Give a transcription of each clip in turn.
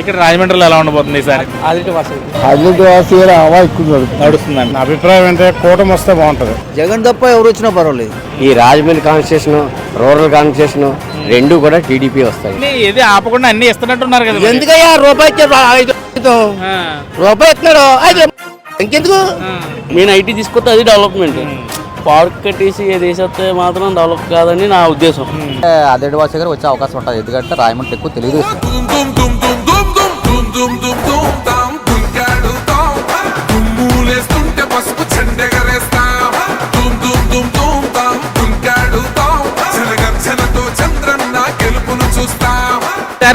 ఇక్కడ రాజమండ్రిలో ఎలా ఉండబోతుంది ఈసారి? వాసు. హవా ఎక్కువ నడుస్తుందండి నా అభిప్రాయం అంటే కూటమి వస్తే బాగుంటుంది. జగన్ తప్ప ఎవరు వచ్చినా పర్వాలేదు. ఈ రాజమండ్రి కాన్స్టిట్యూషన్ రూరల్ కాన్స్టిట్యూషన్ రెండు కూడా టీడీపీ వస్తాయి. ఏది ఆపకుండా అన్ని ఇస్తున్నట్టున్నారు కదా. ఎందుకయ్యా? రూపాయి రూపాయి ఇస్తున్నాడు. ఐదు ఇంకెందుకు. నేను ఐటీ తీసుకొస్తే అది డెవలప్మెంట్. పార్క్ కట్టేసి ఏది వేసేస్తే మాత్రం డెవలప్ కాదని నా ఉద్దేశం. ఆదిత్య వాసు గారు వచ్చే అవకాశం ఉంటుంది. ఎందుకంటే రాయమండ్రి ఎక్కువ తెలియదు దుమ్ దుమ్ దుమ్ దాం దుంకాడుతాం దుమ్ములేస్తుంటే పసుపు చెండెగరేస్తాం. దుమ్ దుమ్ దుమ్ దుమ్ దాం దుంకాడుతాం జలగర్జనతో చంద్రన్న గెలుపును చూస్తాం.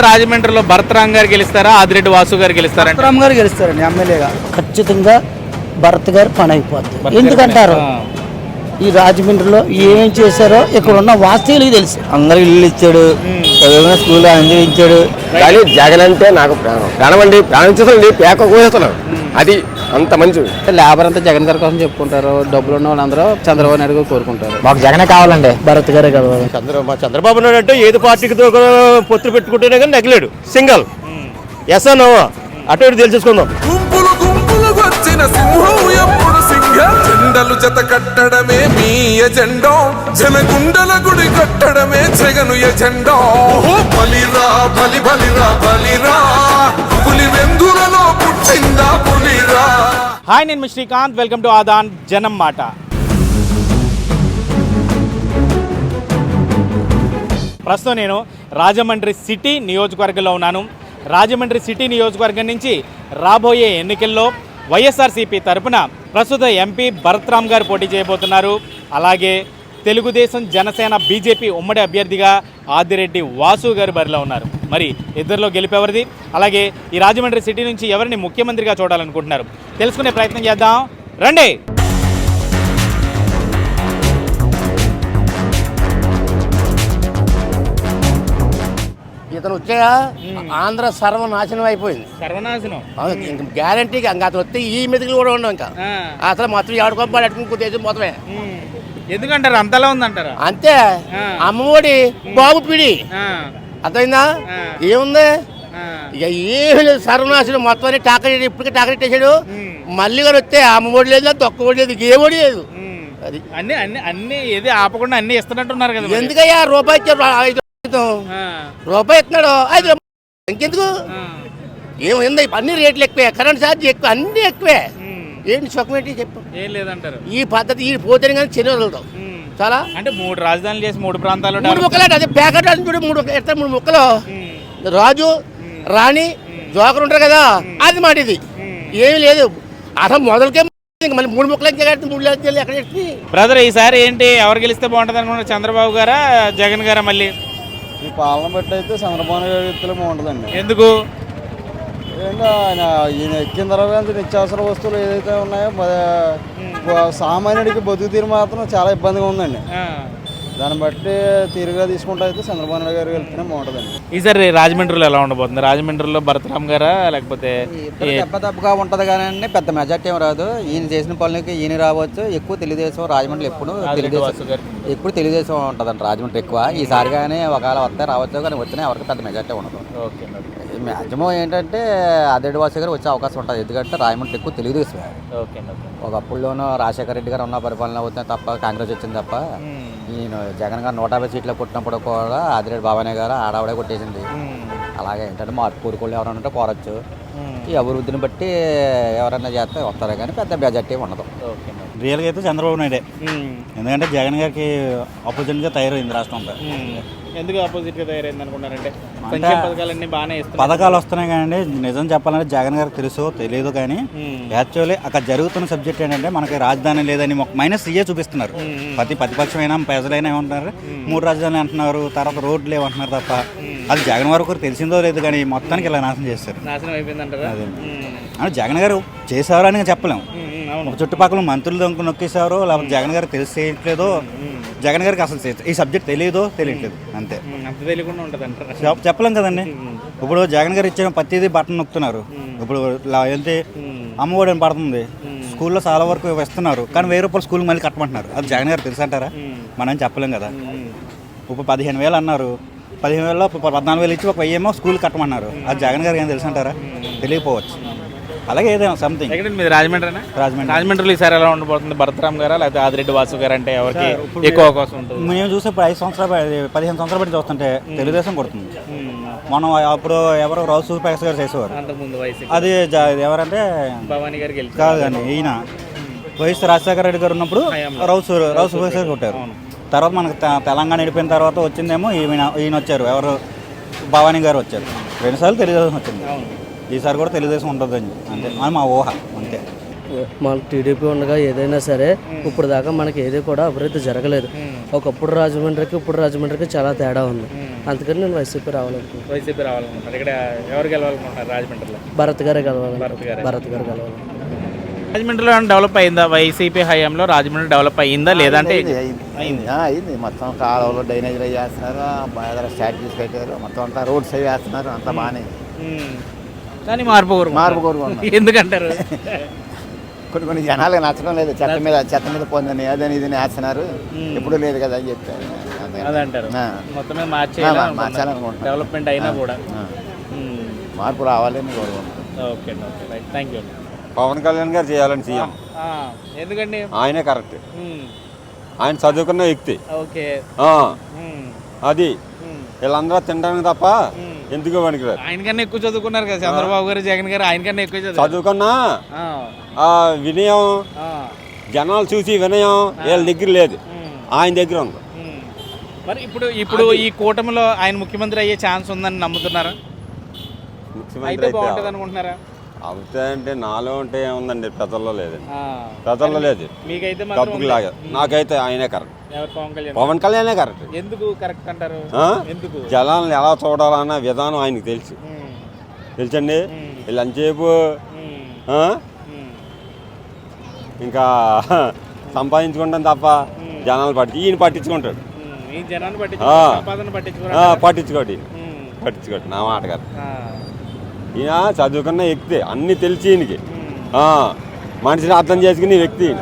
రాజమండ్రిలో భరతరామ్ గారు గెలుస్తారా? ఆదిరెడ్డి వాసు గారు గెలుస్తారా రామ్ గారు గెలుస్తారండి ఎమ్మెల్యేగా. ఖచ్చితంగా భరత్ గారు పని అయిపోతుంది ఎందుకంటారు? ఈ రాజమండ్రిలో ఏం చేశారో ఇక్కడ ఉన్న వాస్తవులకి తెలుసు. అందరికి ఇల్లు ఇచ్చాడు. చదివిన స్కూల్ అందించాడు. కానీ జగన్ అంటే నాకు ప్రాణం. ప్రాణం అండి ప్రాణం ఇచ్చేసండి పేక కోసేస్తున్నాడు. అది అంత మంచి లేబర్ అంతా జగన్ గారి కోసం చెప్పుకుంటారు. డబ్బులు ఉన్న వాళ్ళందరూ చంద్రబాబు నాయుడు గారు కోరుకుంటారు. మాకు జగనే కావాలండి. భరత్ గారే కావాలి చంద్ర మా చంద్రబాబు నాయుడు అంటే ఏది పార్టీకి పొత్తు పెట్టుకుంటేనే కానీ నెగలేడు. సింగల్. ఎస్ నో అటు ఇటు తెలిసేసుకుందాం గుంపులు గుంపులు వచ్చిన సింహం ఎప్పుడు సింహం జెండలు జత కట్టడమే మీ ఎజెండో. జనగుండల గుడి కట్టడమే జగను ఎజెండో. బలిరా బలి బలిరా బలిరా. పులి వెందులలో పుట్టిందా పులిరా. హాయ్ నేను శ్రీకాంత్. వెల్కమ్ టు ఆదాన్ జనం మాట. ప్రస్తుతం నేను రాజమండ్రి సిటీ నియోజకవర్గంలో ఉన్నాను. రాజమండ్రి సిటీ నియోజకవర్గం నుంచి రాబోయే ఎన్నికల్లో వైఎస్ఆర్సీపీ తరపున ప్రస్తుత ఎంపీ భరత్రామ్ గారు పోటీ చేయబోతున్నారు. అలాగే తెలుగుదేశం జనసేన బీజేపీ ఉమ్మడి అభ్యర్థిగా ఆదిరెడ్డి వాసు గారు బరిలో ఉన్నారు. మరి ఇద్దరిలో గెలిపేవరిది అలాగే ఈ రాజమండ్రి సిటీ నుంచి ఎవరిని ముఖ్యమంత్రిగా చూడాలనుకుంటున్నారు? తెలుసుకునే ప్రయత్నం చేద్దాం. రండి! ఇతను వచ్చాయా? ఆంధ్ర సర్వనాశనం అయిపోయింది. సర్వనాశనం. గ్యారంటీగా ఇంకా అతను వస్తే ఈ మెతుకులు కూడా ఉండవు ఇంకా. అసలు మొత్తం ఏడుకోపాడు అట్టుకుని దేశం మొత్తమే. ఎందుకంటారు? అంతలా ఉందంటారా? అంతే. అమ్మఒడి బాబు పిడి. అర్థమైందా. ఏముంది? ఇక ఏమి లేదు సర్వనాశనం మొత్తం టాకరెట్ ఇప్పటికే టాకరెట్ వేసాడు మళ్ళీ కూడా వస్తే అమ్మఒడి లేదు తొక్క లేదు ఏ ఒడి లేదు. అది. అన్ని అన్ని అన్ని ఏది ఆపకుండా అన్ని ఇస్తున్నట్టున్నారు కదా. ఎందుకయ్యా? రూపాయి ఐదు ఆ, రూపాయి ఇస్తున్నాడు ఐదు ఇంకెందుకు? ఏమైంది అన్ని రేట్లు ఎక్కువే కరెంట్ ఛార్జ్ ఎక్కువ అన్ని ఎక్కువే. ఏంటి సుఖం ఏంటి చెప్పు. ఏం లేదంటారు. ఈ పద్ధతి ఈ పోతేనే కానీ చెని వదులుతాం ఉమ్. చాలా? అంటే మూడు రాజధానులు చేసి మూడు ప్రాంతాల్లో మూడు ముక్కలు అదే ప్యాకెట్ అని చూడు మూడు ఎట్లా మూడు ముక్కలు. రాజు రాణి జోకర్ ఉంటారు కదా అది మాట ఇది. ఏమీ లేదు. అసలు మొదలకే మళ్ళీ మూడు ముక్కలు మూడు ఎక్కడ బ్రదర్ ఈసారి ఏంటి ఎవరు గెలిస్తే బాగుంటుంది అనుకున్నారు చంద్రబాబు గారా జగన్ గారా మళ్ళీ? ఈ పాలన బట్టి అయితే చంద్రబాబు నాయుడు వ్యక్తులు బాగుంటుందండి. ఎందుకు? ఏంటో ఆయన ఈయన ఎక్కిన తర్వాత నిత్యావసర వస్తువులు ఏదైతే ఉన్నాయో బ- సామాన్యుడికి బతుకు తీరు మాత్రం చాలా ఇబ్బందిగా ఉందండి. ఆ. దాన్ని బట్టి తీరుగా తీసుకుంటే అయితే చంద్రబాబు నాయుడు గారు వెళ్తేనే బాగుంటుందండి. ఈసారి రాజమండ్రిలో ఎలా ఉండబోతుంది? రాజమండ్రిలో భరతరామ్ గారా లేకపోతే ఏ- దెబ్బ దెబ్బగా ఉంటది కానీ పెద్ద మెజార్టీ ఏం రాదు. ఈయన చేసిన పనులకి ఈయన రావచ్చు. ఎక్కువ తెలుగుదేశం రాజమండ్రి ఎప్పుడు ఆదిరెడ్డి వాసు తెలుగుదేశం గారు. ఎప్పుడు తెలుగుదేశం ఉంటుందండి రాజమండ్రి ఎక్కువ. ఈసారి కానీ ఒకవేళ వస్తే రావచ్చు కానీ వచ్చినా ఎవరికి పెద్ద మెజార్టీ ఉండదు. ఓకే మ్యాక్సిమం ఏంటంటే ఆదిరెడ్డి వాసు గారు వచ్చే అవకాశం ఉంటుంది. ఎందుకంటే రాజమండ్రి ఎక్కువ తెలుగుదేశం ఓకే రాజశేఖర రెడ్డి గారు ఉన్న పరిపాలన వచ్చిన తప్ప కాంగ్రెస్ వచ్చింది తప్ప ఈయన జగన్ గారు నూట యాభై సీట్లు పుట్టినప్పుడు కూడా ఆదిరెడ్డి బాబానే గారు ఆడవిడే కొట్టేసింది. అలాగే ఏంటంటే మార్పు కోరుకోళ్ళు ఎవరైనా ఉంటే కోరచ్చు ఈ అభివృద్ధిని బట్టి ఎవరైనా చేస్తే వస్తారు కానీ పెద్ద మెజార్టీ ఉండదు. ఓకే రియల్గా అయితే చంద్రబాబు నాయుడే. ఎందుకంటే జగన్ గారికి ఆపోజిట్గా తయారైంది రాష్ట్రం అంతా. ఎందుకు ఆపోజిట్గా తయారైంది అనుకున్నారంటే సంక్షేమ పథకాలన్నీ బాగానే పథకాలు వస్తున్నాయి కానీ నిజం చెప్పాలంటే జగన్ గారికి తెలుసో తెలియదు కానీ యాక్చువల్లీ అక్కడ జరుగుతున్న సబ్జెక్ట్ ఏంటంటే మనకి రాజధాని లేదని ఒక మైనస్ ఇయే చూపిస్తున్నారు. ప్రతి ప్రతిపక్షమైనా ప్రజలైనా ఏమంటున్నారు? మూడు రాజధానులు అంటున్నారు తర్వాత రోడ్లు ఏమంటున్నారు తప్ప అది జగన్ వరకు తెలిసిందో లేదు కానీ మొత్తానికి ఇలా నాశనం చేస్తారు నాశనం అయిపోయిందంటారా? అదే. జగన్ గారు చేశారు అని చెప్పలేము చుట్టుపక్కల మంత్రులు దొంగ నొక్కేశారో లేకపోతే జగన్ గారికి తెలిసి చేయట్లేదో జగన్ గారికి అసలు ఈ సబ్జెక్ట్ తెలియదో తెలియట్లేదు అంతే. తెలియకుండా ఉంటుంది అంటారా చెప్పలేం కదండి. ఇప్పుడు జగన్ గారు ఇచ్చిన ప్రతిదీ బట్టన్ నొక్కుతున్నారు. ఇప్పుడు ఏంటి అమ్మఒడి అని పడుతుంది. స్కూల్లో చాలా వరకు ఇస్తున్నారు కానీ వెయ్యి రూపాయలు స్కూల్కి మళ్ళీ కట్టమంటున్నారు. అది జగన్ గారు తెలుసు అంటారా మనం చెప్పలేం కదా. ఇప్పుడు పదిహేను వేలు అన్నారు. పదిహేను వేలలో పద్నాలుగు వేలు ఇచ్చి ఒక వెయ్యి ఏమో స్కూల్ కట్టమన్నారు అది జగన్ గారికి ఏం తెలుసు అంటారా తెలియకపోవచ్చు. అలాగే ఏదేమో సంథింగ్ మీది రాజమండ్రినా? రాజమండ్రి. రాజమండ్రిలో ఈసారి ఎలా ఉండబోతుంది భరతరామ్ గారా? లేకపోతే ఆదిరెడ్డి వాసు గారు అంటే ఎవరికి ఎక్కువ అవకాశం ఉంటుంది? మేము చూసే ఇప్పుడు ఐదు సంవత్సరాలు పదిహేను సంవత్సరాలు బట్టి చూస్తుంటే తెలుగుదేశం కొడుతుంది. మనం అప్పుడు ఎవరో రావు సూర్యప్రకాష్ గారు చేసేవారు. అది ఎవరంటే భవానీ గారు గెలిచారు. కాదు కానీ ఈయన వైఎస్ రాజశేఖర రెడ్డి గారు ఉన్నప్పుడు రావు రావు సూర్యప్రకాష్ గారు కొట్టారు. తర్వాత మనకు తెలంగాణ వెళ్ళిపోయిన తర్వాత వచ్చిందేమో ఈయన ఈయన వచ్చారు. ఎవరు? భవానీ గారు వచ్చారు. రెండుసార్లు తెలుగుదేశం వచ్చింది. ఈసారి కూడా తెలుగుదేశం ఉంటుందని అంతే. అది మా ఊహ. అంతే. మన టీడీపీ ఉండగా ఏదైనా సరే ఇప్పుడు దాకా మనకి ఏది కూడా అభివృద్ధి జరగలేదు. ఒకప్పుడు రాజమండ్రికి ఇప్పుడు రాజమండ్రికి చాలా తేడా ఉంది. అందుకని నేను వైసీపీ రావాలనుకుంటున్నాను వైసీపీ రావాలనుకుంటారు ఇక్కడ ఎవరు గెలవాలనుకుంటారు రాజమండ్రిలో? భరత్ గారే కలవాలి భరత్ గారే. భరత్ గారు కలవాలి రాజమండ్రిలో డెవలప్ అయిందా? వైసీపీ హయాంలో రాజమండ్రి డెవలప్ అయిందా లేదంటే అయింది అయింది. మొత్తం కాలువలు డ్రైనేజీలు అవి వేస్తున్నారు. బాగా స్టాట్యూస్ కట్టారు. మొత్తం అంతా రోడ్స్ అవి వేస్తున్నారు. అంతా బాగానే. కానీ మార్పు కోరు మార్పు కోరుకుంటున్నారు. ఎందుకంటారు? కొన్ని కొన్ని జనాలకు నచ్చడం లేదు. చెత్త మీద చెత్త మీద పొందని అదని ఇదని వేస్తున్నారు. ఎప్పుడు లేదు కదా అని చెప్పారు. అదంటారు. డెవలప్మెంట్ అయినా కూడా. మార్పు రావాలని కోరుకుంటున్నాం ఓకే అండి okay right. Thank you Pawan Kalyan garu చేయాలని సీఎం. ఎందుకండి? ఆయనే కరెక్ట్. ఆయన చదువుకున్న వ్యక్తి. ఓకే. అది. వీళ్ళందరూ తినడానికి తప్ప ఎందుకు పనికిరారు? ఆయనకన్నా ఎక్కువ చదువుకున్నారు కదా చంద్రబాబు గారు జగన్ గారు ఆయనకన్నా ఎక్కువ చదువు చదువుకున్నా? ఆ. వినయం జనాలు చూసి వినయం వీళ్ళ దగ్గర లేదు. ఆయన దగ్గర ఉంది. మరి ఇప్పుడు ఇప్పుడు ఈ కూటమిలో ఆయన ముఖ్యమంత్రి అయ్యే ఛాన్స్ ఉందని నమ్ముతున్నారా? ముఖ్యమంత్రి అయితే అయితే బాగుంటుంది అనుకుంటున్నారా? అవుతాయంటే నాలో ఉంటే ఏముందండి? ప్రజల్లో లేదండి. ప్రజల్లో లేదు. మీకైతే తప్పుకు. లాగా. నాకైతే ఆయనే కరెక్ట్. పవన్ కళ్యాణ్. కరెక్ట్. ఎందుకు కరెక్ట్ అంటారు? ఎందుకు? జనాలను ఎలా చూడాలన్న విధానం ఆయనకి తెలుసు. తెలుసండి? వీళ్ళు అంతసేపు ఉమ్. ఆ? ఉమ్. ఇంకా సంపాదించుకుంటాం తప్ప జనాలు పట్టి ఈయన పట్టించుకుంటాడు. పట్టించుకోడు. పట్టించుకోడు. నా మాట కాదు. ఈయన చదువుకున్న వ్యక్తి అన్ని తెలిసి ఈయనకి. మనిషిని అర్థం చేసుకునే వ్యక్తి ఈయన.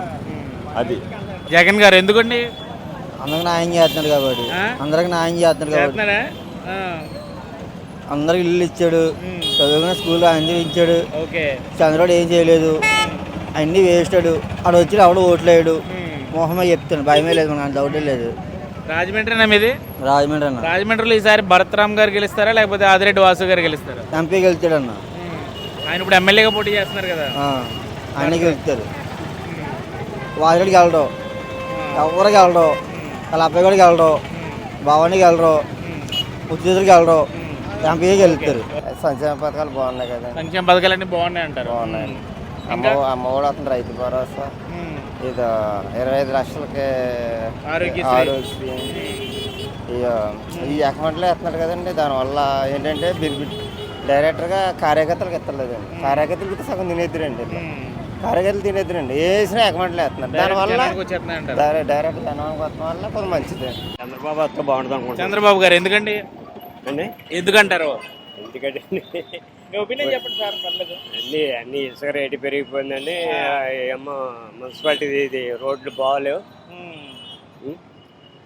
అది. జగన్ గారు ఎందుకండి? అందరికి న్యాయం చేస్తున్నాడు కాబట్టి? అందరికి న్యాయం చేస్తున్నాడు కాబట్టి. అందరికి ఇల్లు ఇచ్చాడు. చదువుకున్న స్కూల్ అన్ని ఇచ్చాడు ఓకే. చంద్రుడు ఏం చేయలేదు. అన్నీ వేస్తాడు. ఆడ వచ్చి ఆవిడ ఓట్లేడు. మోహమే చెప్తాను భయమే లేదు మనకు డౌటే లేదు. రాజమండ్రినా మీది? రాజమండ్రి అన్న. రాజమండ్రిలో ఈసారి భరత్రామ్ గారు గెలుస్తారా లేకపోతే ఆదిరెడ్డి వాసు గారు గెలుస్తారా? ఎంపీకి వెళ్తాడు అన్న ఆయన ఇప్పుడు ఎమ్మెల్యేగా పోటీ చేస్తున్నారు కదా. ఆ, ఆయనకి వెళ్తారు వాజుడికి వెళ్ళడు ఎవరికి వెళ్ళడు వాళ్ళ అబ్బాయి కూడా వెళ్ళడు భవానికి వెళ్ళడు ఉద్యోగులకి వెళ్ళడు ఎంపీకి వెళ్తారు సంక్షేమ పథకాలు బాగున్నాయి కదా సంక్షేమ పథకాలన్నీ బాగున్నాయి అంటారు బాగున్నాయి అమ్మ? అమ్మ కూడా వస్తుంది రైతు భరోసా. ఇది ఇరవై ఐదు లక్షలకి ఆరోగ్యశ్రీ. ఈ అకౌంట్లో వేస్తున్నాడు కదండి దానివల్ల ఏంటంటే బెనిఫిట్ డైరెక్టర్గా కార్యకర్తలకు ఇస్తలేదండి కార్యకర్తలకు ఇస్తే సగం తినేద్దరండి. కార్యకర్తలు తినేద్దరండి. వేసిన అకౌంట్లో వేస్తున్నారు. దానివల్ల డైరెక్ట్ జనానికి వల్ల కొంచెం మంచిది. చంద్రబాబు వస్తే బాగుంటుంది అనుకుంటున్నాను. చంద్రబాబు గారు ఎందుకండి? ఎందుకంటారు? ఎందుకంటే మీ ఒపీనియన్ చెప్పండి సార్ పర్లేదు అన్ని అన్ని ఇసుక రేటు పెరిగిపోయిందండి. ఏమో మున్సిపాలిటీ ఇది రోడ్లు బాగాలేవు.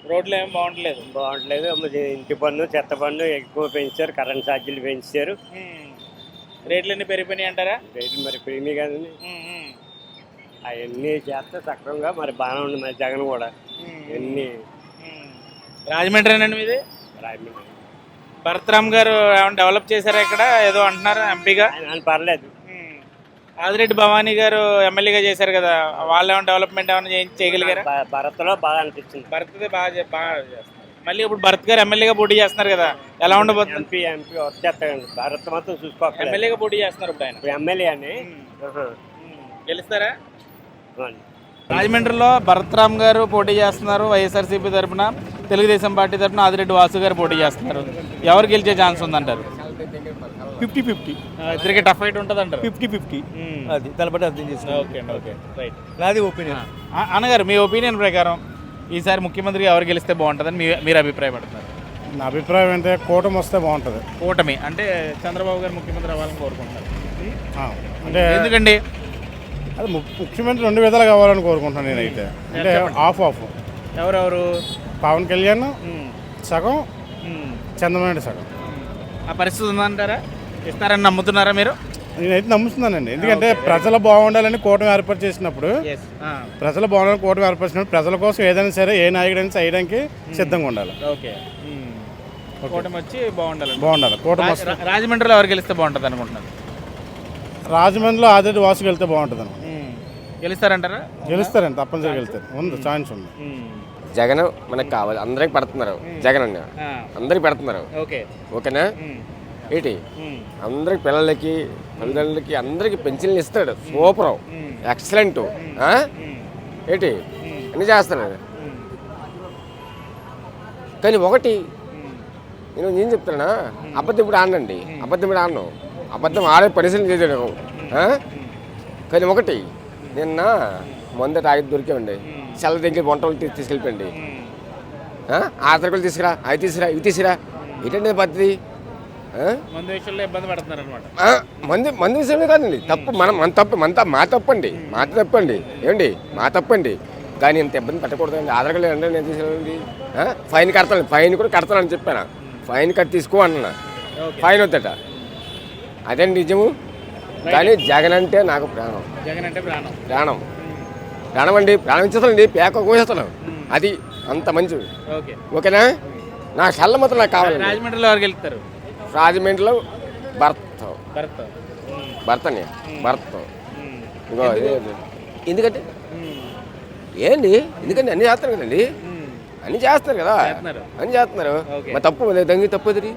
రోడ్లు ఏం బాగుంటలేదు బాగుంటలేదు మరి ఇంటి పన్ను చెత్త పన్ను ఎక్కువ పెంచారు. కరెంట్ ఛార్జీలు పెంచారు. రేట్లు అన్ని పెరిగిపోయినాయి అంటారా? రేట్లు మరి ప్రీమియం కదండి. అవన్నీ చేస్తే సక్రమంగా మరి బాగానే ఉంది మరి జగన్ కూడా. ఎన్ని ఉమ్. రాజమండ్రినండి మీది? రాజమండ్రి. భరత్రామ్ గారు ఏమైనా డెవలప్ చేశారా ఇక్కడ? ఏదో అంటున్నారు ఎంపీగా. పర్లేదు. ఆదిరెడ్డి భవానీ గారు ఎమ్మెల్యేగా చేశారు కదా. వాళ్ళు ఏమైనా డెవలప్మెంట్ ఏమైనా చేయ- చేయగలిగారా? భరత్లో బాగా అనిపించింది. భరత్ బాగా బాగా చేస్తారు మళ్ళీ ఇప్పుడు భరత్ గారు ఎమ్మెల్యేగా పోటీ చేస్తున్నారు కదా. ఎలా ఉండబోతుంది? ఎంపీ భారత్ మాత్రం చూసుకోవాలి ఎమ్మెల్యేగా పోటీ చేస్తున్నారు ఇప్పుడు ఆయన. ఎమ్మెల్యే అని. గెలుస్తారా. రాజమండ్రిలో భరత్రామ్ గారు పోటీ చేస్తున్నారు వైఎస్ఆర్సీపీ తరఫున తెలుగుదేశం పార్టీ తరఫున ఆదిరెడ్డి వాసు గారు పోటీ చేస్తున్నారు. ఎవరు గెలిచే ఛాన్స్ ఉందంటారు? Fifty fifty. ఇద్దరికి టఫ్ ఫైట్ ఉంటుంది అంటారు ఫిఫ్టీ. ఫిఫ్టీ అది తలపడి అర్థం చేసుకో ఓకే అండి ఓకే రైట్ నాది ఒపీనియన్ అన్నగారు మీ ఒపీనియన్ ప్రకారం ఈసారి ముఖ్యమంత్రిగా ఎవరు గెలిస్తే బాగుంటుందని మీ మీరు అభిప్రాయపడుతున్నారు? నా అభిప్రాయం అంటే కూటమి వస్తే బాగుంటుంది. కూటమి. అంటే చంద్రబాబు గారు ముఖ్యమంత్రి అవ్వాలని కోరుకుంటున్నారు. అంటే ఎందుకండి? అది ము- ముఖ్యమంత్రి రెండు విధాలు కావాలని కోరుకుంటున్నాను నేనైతే. అంటే ఆఫ్ ఆఫ్ ఎవరెవరు? పవన్ కళ్యాణ్ సగం చంద్రబాబు సగం. ఆ పరిస్థితి ఉందంటారా? ఇస్తారని నమ్ముతున్నారా మీరు? నేనైతే నమ్ముతున్నానండి. ఎందుకంటే ప్రజలు బాగుండాలని కూటమి ఏర్పాటు చేసినప్పుడు ప్రజలు బాగుండాలని కూటమి ఏర్పాటు చేసినప్పుడు ప్రజల కోసం ఏదైనా సరే ఏ నాయకుడైనా చేయడానికి సిద్ధంగా ఉండాలి. ఓకే. కూటమి వచ్చి బాగుండాలి బాగుండాలి. కూటమి రాజమండ్రిలో ఎవరు గెలిస్తే బాగుంటుంది అనుకుంటున్నారు? రాజమండ్రిలో ఆదిరెడ్డి వాసుకు వెళ్తే బాగుంటుంది అనుకో. గెలుస్తారంటారా? గెలుస్తారండి తప్పనిసరిగా వెళ్తారు ఉంది ఛాన్స్ ఉంది. జగన్ మనకు కావాలి. అందరికి పెడుతున్నారు. జగన్ అన్న అందరికి పెడుతున్నారు. ఓకే. ఓకేనా? ఏంటి? అందరికి పిల్లలకి తల్లిదండ్రులకి అందరికి పెన్షన్లు ఇస్తాడు. సూపర్. ఎక్సలెంట్. ఏంటి? అన్ని చేస్తున్నాడు కానీ ఒకటి నేను ఏం చెప్తున్నా? అబద్ధం ఇప్పుడు ఆడనండి అబద్ధం ఇప్పుడు ఆడను. అబద్ధం ఆడే పరిశీలన చేశాడు. ఆ? కానీ ఒకటి నిన్న మొంద తాగి దొరికామండి. చల్ల దగ్గర వంటలు తీ- తీసుకెళ్ళిపోయండి ఆతరకులు తీసుకురా అవి తీసుకురా ఇవి తీసుకురా. ఏంటంటే పద్ధతి? మందు విషయంలో ఇబ్బంది పడుతున్నారు అనమాట ఆ, మంది మంది విషయమే కాదండి. తప్పు మనం మన తప్పు మన తప్పు మా తప్పండి. మా తప్పండి. ఏమండి? మా తప్పండి. కానీ ఇంత ఇబ్బంది పెట్టకూడదండి. ఆధార్ కార్డు అంటే నేను తీసుకెళ్ళండి ఫైన్ కడతాను ఫైన్ కూడా కడతానని చెప్పాను. ఫైన్ కట్టి తీసుకో అన్నా. ఫైన్ వద్దట. అదండి నిజము? కానీ జగన్ అంటే నాకు ప్రాణం. జగన్ అంటే ప్రాణం. ప్రాణం. ప్రాణం అండి ప్రాణం ఇచ్చేస్తానండి పేక కోసేస్తాను. అది అంత మంచి ఓకే. ఓకేనా? నా చల్ల మాత్రం నాకు కావాలండి రాజమండ్రిలో గెలుస్తారు రాజమండ్రిలో భర్త. భరత్. భర్తని. భర్త. ఇగో ఎందుకంటే? ఏంటి ఎందుకంటే అన్ని చేస్తారు కదండి. అన్ని చేస్తారు కదా. అన్ని చేస్తున్నారు. మరి తప్పు దంగి తప్పు ఎదురు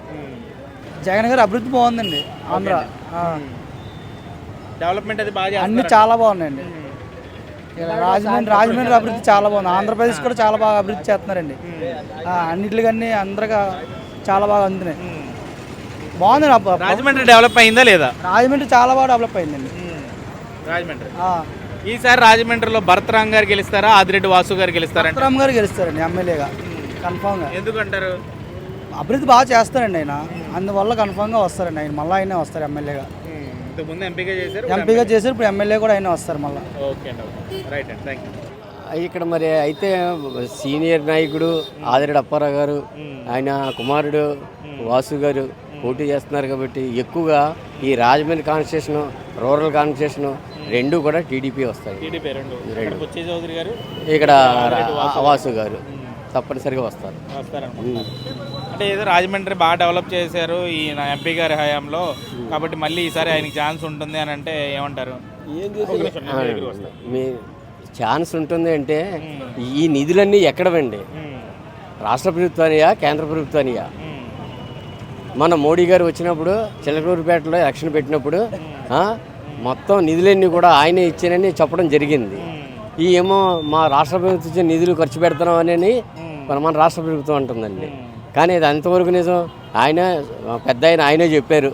జగన్ గారి అభివృద్ధి బాగుందండి. ఆంధ్ర. ఆ, డెవలప్మెంట్ అది బాగా అన్ని చాలా బాగున్నాయండి. రాజమండ్రి రాజమండ్రి అభివృద్ధి చాలా బాగుంది. ఆంధ్రప్రదేశ్ కూడా చాలా బాగా అభివృద్ధి చేస్తున్నారండి. అన్నిటికన్నీ అందరిగా చాలా బాగా అందుతున్నాయి అబ్బ- అబ్బ- రాజమండ్రి డెవలప్ అయిందా లేదా? రాజమండ్రి చాలా బాగా డెవలప్ అయిందండి. రాజమండ్రి. ఈసారి రాజమండ్రిలో భరతరామ్ గారు గెలుస్తారా? ఆదిరెడ్డి వాసు గారు గెలుస్తారంట. భరతరామ్ గారు గెలుస్తారండి ఎమ్మెల్యేగా. కన్ఫామ్గా. ఎందుకంటారు? అభివృద్ధి బాగా చేస్తారండి ఆయన. అందువల్ల కన్ఫామ్గా వస్తారండి ఆయన. మళ్ళీ ఆయనే వస్తారు ఎమ్మెల్యేగా. ఇంతకుముందు ఎంపీగా చేశారు ఎంపీగా చేశారు ఇప్పుడు ఎమ్మెల్యే కూడా ఆయనే వస్తారు మళ్ళీ. ఓకే అండి ఓకే. రైట్ అండి థ్యాంక్ యూ ఇక్కడ మరి అయితే సీనియర్ నాయకుడు ఆదిరెడ్డి అప్పారావు గారు ఆయన కుమారుడు వాసు గారు పోటీ చేస్తున్నారు కాబట్టి ఎక్కువగా ఈ రాజమండ్రి కాన్స్టిట్యూషన్ రూరల్ కాన్స్టిట్యూషన్ రెండు కూడా టీడీపీ వస్తాయి. ఇక్కడ వాసు గారు. తప్పనిసరిగా వస్తారు. అంటే ఏదో రాజమండ్రి బాగా డెవలప్ చేశారు ఈ నా ఎంపీ గారి హయాంలో. కాబట్టి మళ్ళీ ఈసారి ఆయనకి ఛాన్స్ ఉంటుంది అని అంటే ఏమంటారు? మీ ఛాన్స్ ఉంటుంది అంటే ఈ నిధులన్నీ ఎక్కడవండి? రాష్ట్ర ప్రభుత్వానియా కేంద్ర ప్రభుత్వానియా? మన మోడీ గారు వచ్చినప్పుడు చిలకలూరుపేటలో ఎలక్షన్ పెట్టినప్పుడు ఆ, మొత్తం నిధులన్నీ కూడా ఆయనే ఇచ్చానని చెప్పడం జరిగింది. ఈ ఏమో మా రాష్ట్ర ప్రభుత్వం ఇచ్చిన నిధులు ఖర్చు పెడుతున్నాం అని మన మన రాష్ట్ర ప్రభుత్వం అంటుందండి కానీ అది అంతవరకు నిజం ఆయన పెద్ద ఆయన ఆయనే చెప్పారు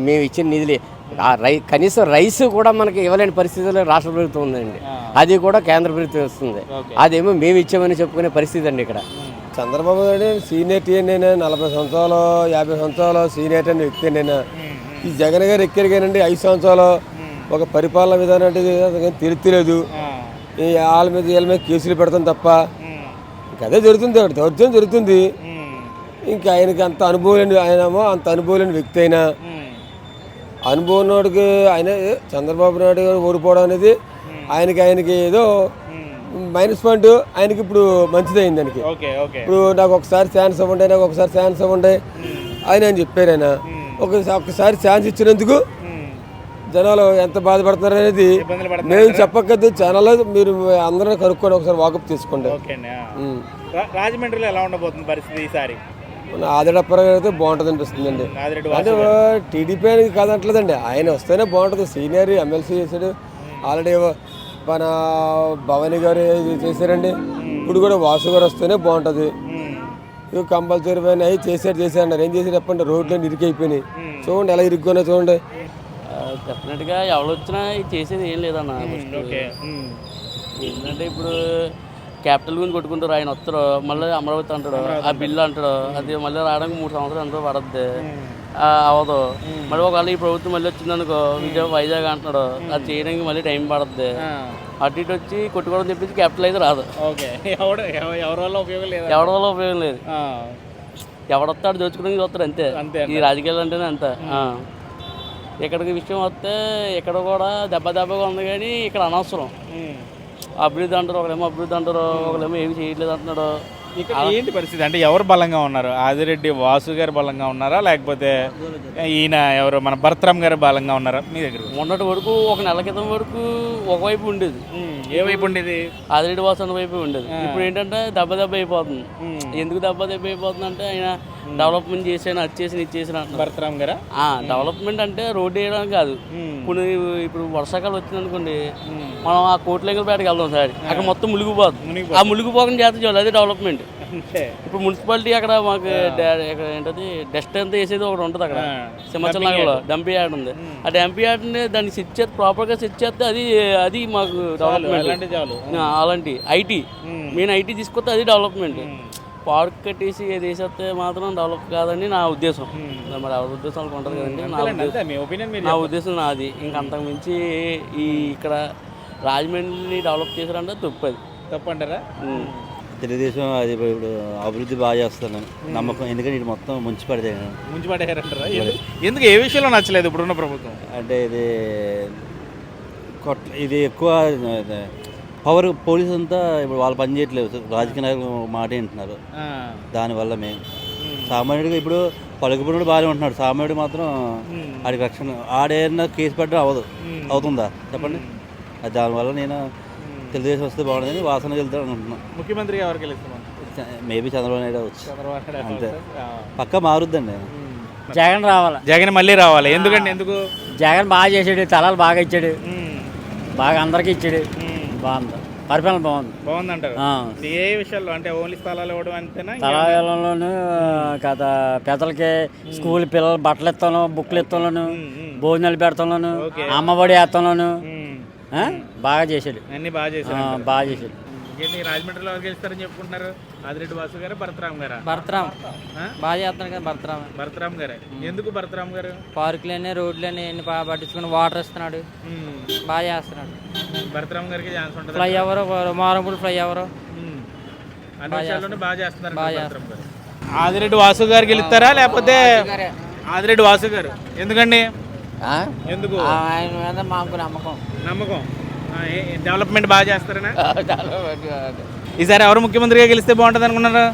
మేము ఇచ్చిన నిధులు ఆ రై కనీసం రైస్ కూడా మనకి ఇవ్వలేని పరిస్థితిలో రాష్ట్ర ప్రభుత్వం ఉందండి అది కూడా కేంద్ర ప్రభుత్వం ఇస్తుంది అదేమో మేము ఇచ్చామని చెప్పుకునే పరిస్థితి అండి ఇక్కడ చంద్రబాబు నాయుడు సీనియర్టీ నేను నలభై సంవత్సరాలు యాభై సంవత్సరాలు సీనియర్ అనే వ్యక్తి నేను ఈ జగన్ గారు ఎక్కడికి కానండి ఐదు సంవత్సరాలు ఒక పరిపాలన విధానం అంటే ఈ వాళ్ళ మీద వీళ్ళ మీద కేసులు పెడతాం తప్ప అదే జరుగుతుంది అక్కడ దౌర్జన్యం జరుగుతుంది. ఇంకా ఆయనకి అంత అనుభవం లేని ఆయనేమో అంత అనుభవం లేని వ్యక్తి అయినా. అనుభవం ఉన్నోడికి ఆయన చంద్రబాబు నాయుడు గారు ఓడిపోవడం అనేది ఆయనకి ఆయనకి ఏదో మైనస్ పాయింట్ ఆయనకి ఇప్పుడు మంచిదైంది దానికి ఓకే ఓకే. ఇప్పుడు నాకు ఒకసారి ఛాన్స్ ఇవ్వండి నాకు ఒకసారి ఛాన్స్ ఇవ్వండి. ఆయన అని చెప్పారు ఆయన. ఒకసారి ఒకసారి ఛాన్స్ ఇచ్చినందుకు జనాలు ఎంత బాధపడుతున్నారు అనేది నేను చెప్పకద్దు ఛానల్లో మీరు అందరూ కనుక్కొని ఒకసారి వాకప్ తీసుకోండి. రాజమండ్రిలో ఎలా ఉండబోతుంది పరిస్థితి ఈసారి? మన ఆదిడప్పర గారు అయితే బాగుంటుంది అనిపిస్తుందండి. అంటే టీడీపీ అని కాదంటలేదండి. ఆయన వస్తేనే బాగుంటుంది. సీనియర్ ఎమ్మెల్సీ చేశాడు. ఆల్రెడీ మన భవానీ గారు ఇది చేశారండి. ఇప్పుడు కూడా వాసు గారు వస్తేనే బాగుంటుంది. ఇవి కంపల్సరీ పైన అవి చేశారు చేశారు అన్నారు. ఏం చేశారు చెప్పండి? రోడ్లు ఇరికైపోయినాయి. చూడండి ఎలా ఇరుక్కున్నా చూడండి. డెఫినెట్గా ఎవరు వచ్చినా ఇది చేసేది ఏం లేదన్న ఫస్ట్ ఓకే ఏంటంటే ఇప్పుడు క్యాపిటల్ గురించి కొట్టుకుంటారు ఆయన వస్తారు మళ్ళీ అమరావతి అంటాడు ఆ బిల్లు అంటాడు అది మళ్ళీ రావడానికి మూడు సంవత్సరాలు ఎంతో పడద్ది. అవదు. మళ్ళీ ఒకవేళ ఈ ప్రభుత్వం మళ్ళీ వచ్చిందనుకో విజయవాడ వైజాగ్ అంటున్నాడు అది చేయడానికి మళ్ళీ టైం పడద్ది. అటు ఇటు వచ్చి కొట్టుకోవడం తెప్పించి క్యాపిటల్ అయితే రాదు. ఓకే ఎవడు ఎవ- ఎవరి వల్ల ఉపయోగం లేదా? ఎవరి వల్ల ఉపయోగం లేదు. ఆ. ఎవడొస్తాడు దోచుకోవడానికి చూస్తారు అంతే. ఈ రాజకీయాలు అంటేనే అంతే. ఆ. ఇక్కడికి విషయం వస్తే ఇక్కడ కూడా దెబ్బ దెబ్బగా ఉంది కానీ ఇక్కడ అనవసరం. అభివృద్ధి అంటారు ఒకడేమో అభివృద్ధి అంటారు ఒకడేమో ఏమి చేయట్లేదు అంటున్నాడు. ఇక్కడ ఏంటి పరిస్థితి? అంటే ఎవరు బలంగా ఉన్నారు? ఆదిరెడ్డి వాసు గారు బలంగా ఉన్నారా? లేకపోతే ఈయన ఎవరు? మన భరత్రామ్ గారు బలంగా ఉన్నారా? మీ దగ్గర. మొన్నటి వరకు ఒక నెల క్రితం వరకు ఒకవైపు ఉండేది. ఏ వైపు ఉండేది? ఆదిరెడ్డి వాసన వైపు ఉండేది. ఇప్పుడు ఏంటంటే దెబ్బ దెబ్బ అయిపోతుంది. ఎందుకు దెబ్బ దెబ్బ అయిపోతుంది అంటే ఆయన డెవలప్మెంట్ చేసాను అది చేసి ఇది చేసిన భరత్రామ్ గారా? డెవలప్మెంట్ అంటే రోడ్డు వేయడానికి కాదు. ఇప్పుడు ఇప్పుడు వర్షాకాలం వచ్చింది అనుకోండి మనం ఆ కోట్లెంగలపేటకి వెళ్దాం సార్. అక్కడ మొత్తం మునిగిపోతుంది ఆ మునిగిపోకుండా చేస్తే చాలు అదే డెవలప్మెంట్. ఇప్పుడు మున్సిపాలిటీ అక్కడ మాకు ఏంటది డస్ట్ అంతా వేసేది ఒకటి ఉంటుంది అక్కడ. సింహాచల్ నగర్లో డంపీ యార్డ్. ఉంది. ఆ డంపీ యార్డ్ని దాన్ని సెట్ చేస్తే ప్రాపర్గా సెట్ చేస్తే అది అది మాకు డెవలప్మెంట్. అలాంటి ఐటీ. మెయిన్ ఐటీ తీసుకొస్తే అది డెవలప్మెంట్. పార్క్ కట్టేసి ఏది వేసేస్తే మాత్రం డెవలప్ కాదని నా ఉద్దేశం. మరి ఎవరి ఉద్దేశం వాళ్ళకి ఉంటుంది కదండి నా ఉద్దేశం నాది. ఇంకా అంతకు మించి ఈ ఇక్కడ రాజమండ్రిని డెవలప్ చేశారంటే తప్పు అది తప్పంటారా. తెలుగుదేశం అది ఇప్పుడు అభివృద్ధి బాగా చేస్తాను నమ్మకం. ఎందుకంటే ఇది మొత్తం ముంచి పడితే ముంచి పడేయారంటారా ఎందుకు- ఎందుకు ఏ విషయంలో నచ్చలేదు ఇప్పుడున్న ప్రభుత్వం? అంటే ఇది కొట్ ఇది ఎక్కువ పవర్ పోలీస్ అంతా ఇప్పుడు వాళ్ళు పని చేయట్లేదు. రాజకీయ నాయకులు మాట వింటున్నారు. ఆ. దానివల్ల మేము సామాన్యుడిగా ఇప్పుడు పలుకుబడి బాగానే ఉంటున్నాడు. సామాన్యుడు మాత్రం ఆడికి రక్షణ ఆడేనా కేసు పెట్టడం అవ్వదు. అవుతుందా? చెప్పండి. అది దానివల్ల నేను తెలుగుదేశం వస్తే బాగుంటుందని వాసన వెళ్తాను అనుకుంటున్నాను. ముఖ్యమంత్రిగా ఎవరికి మేబీ చంద్రబాబు నాయుడు అవచ్చు అంతే. పక్క మారుద్దండి జగన్ రావాలి. జగన్ మళ్ళీ రావాలి. ఎందుకండి? ఎందుకు? జగన్ బాగా చేసాడు. తలాలు బాగా ఇచ్చాడు. బాగా అందరికీ ఇచ్చాడు. బాగుంది. పరిపాలన బాగుంది. బాగుందంటారు. ఆ. ఏ విషయాల్లో? అంటే ఓన్లీ స్థలాలు ఇవ్వడం అంతేనా? ఇంకా తలావేలంలోను కథ పెద్దలకి స్కూల్ పిల్లలు బట్టలు ఇస్తాను బుక్లు ఇస్తాను భోజనాలు పెడతాను అమ్మఒడి వేస్తాను బాగా చేశాడు. అన్ని బాగా ఆ, చేశారు బాగా చేశాడు. ఇంకేంటి రాజమండ్రిలో ఎవరు గెలుస్తారని చెప్పుకుంటున్నారు? ఆదిరెడ్డి వాసు గారు భరతరామ్ గారా? భర్తరామ్? బాగా చేస్తున్నాడు కదా భర్తరామ్. భరతరామ్ గారే? ఎందుకు భరతరామ్ గారు? పార్కులన్నీ రోడ్లన్నీ అన్ని బాగా పట్టించుకుని వాటర్ ఇస్తున్నాడు. బాగా చేస్తున్నాడు. భరతరామ్ గారికి ఛాన్స్ ఉంటుంది? ఫ్లైఓవర్ మారంపూడి ఫ్లైఓవర్ అన్ని విషయాల్లోనే బాగా చేస్తున్నారు బాగా భరతరామ్ గారు. ఆదిరెడ్డి వాసు గారు గెలుస్తారా లేకపోతే ఆదిరెడ్డి వాసు గారు? ఎందుకండి? ఎందుకు? ఆయన మీద మాకు నమ్మకం. నమ్మకం. డెవలప్మెంట్ బాగా చేస్తారనా? ఈసారి ఎవరు ముఖ్యమంత్రిగా గెలిస్తే బాగుంటుంది అనుకున్నారా?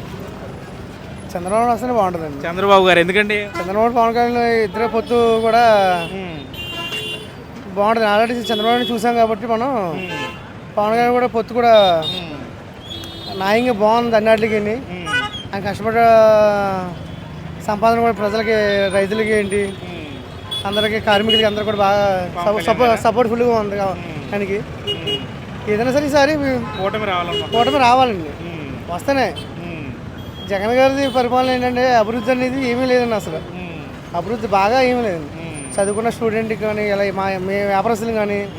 చంద్రబాబు వస్తేనే బాగుంటుందండి. చంద్రబాబు గారు ఎందుకండి? చంద్రబాబు పవన్ కళ్యాణ్ ఇద్దరు పొత్తు కూడా బాగుంటుంది. ఆల్రెడీ చంద్రబాబుని చూసాం కాబట్టి మనం పవన్ కళ్యాణ్ కూడా పొత్తు కూడా న్యాయంగా బాగుంది అన్నిటికి. ఆయన కష్టపడ సంపాదన కూడా ప్రజలకి రైతులకి ఏంటి? అందరికి కార్మికులకి అందరు కూడా బాగా సపోర్ట్ సపోర్ట్ఫుల్గా ఉంది. ఆయనకి ఏదైనా సరే ఈసారి కూటమి రావాలమ్మా. కూటమి రావాలండి. వస్తేనే. జగన్ గారిది పరిపాలన ఏంటంటే అభివృద్ధి అనేది ఏమీ లేదండి అసలు. అభివృద్ధి బాగా ఏమీ లేదు చదువుకున్న స్టూడెంట్కి కానీ ఇలా మా మీ వ్యాపారస్తులు కానీ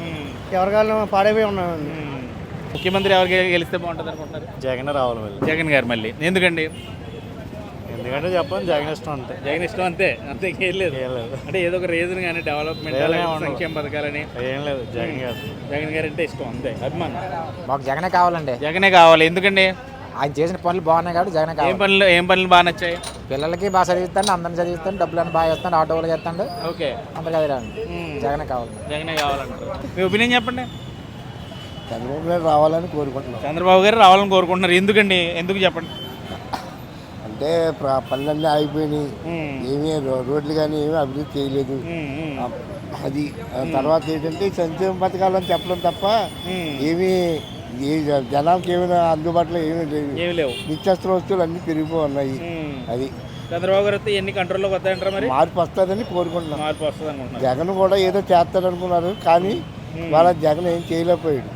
ఎవరికాలను పాడైపోయి ఉన్నామండి. ముఖ్యమంత్రి ఎవరు గె- గెలిస్తే బాగుంటుంది అనుకుంటారు జగన్ రావాలి మళ్ళీ. జగన్ గారు మళ్ళీ. ఎందుకండి? ఎందుకంటే చెప్పండి జగన్ ఇష్టం అంతే. జగన్ ఇష్టం అంతే అంతే ఏం లేదు. అంటే ఏదో ఒక రీజన్ కానీ డెవలప్మెంట్. సంక్షేమ పథకాలని. ఏం లేదు జగన్ గారు. జగన్ గారు అంటే ఇష్టం అంతే. అభిమానం. మాకు జగనే కావాలండి. జగనే కావాలి ఎందుకండి? ఆయన చేసిన పనులు బాగున్నాయి కాబట్టి జగనే ఏం పనులు ఏం పనులు బాగా నచ్చాయి? పిల్లలకి బాగా చదివిస్తాను అందరిని చదివిస్తాను డబ్బులు అని బాగా ఇస్తాను ఆటో వాళ్ళకి ఇస్తాడు ఓకే. అందరికి అది రాండి జగనే కావాలి జగనే కావాలంటారు. మీ ఒపీనియన్ చెప్పండి. చంద్రబాబు నాయుడు రావాలని కోరుకుంటున్నాం. చంద్రబాబు గారు రావాలని కోరుకుంటున్నారు. ఎందుకండి? ఎందుకు చెప్పండి? అంటే పనులన్నీ ఆగిపోయినాయి. ఏమీ రోడ్లు కానీ ఏమీ అభివృద్ధి చేయలేదు. అది తర్వాత ఏంటంటే సంక్షేమ పథకాలు అని చెప్పడం తప్ప ఏమీ ఏ జనానికి ఏమైనా అందుబాటులో ఏమీ లేవు. నిత్యావసర వస్తువులు అన్నీ పెరిగిపోయి ఉన్నాయి. అది. చంద్రబాబు గారు వస్తే ఎన్ని కంట్రోల్లోకి వస్తాయంటారా మరి? మార్పు వస్తుందని కోరుకుంటున్నాం. మార్పు వస్తుంది జగన్ కూడా ఏదో చేస్తాడనుకున్నారు కానీ వాళ్ళ జగన్ ఏం చేయలేకపోయాడు.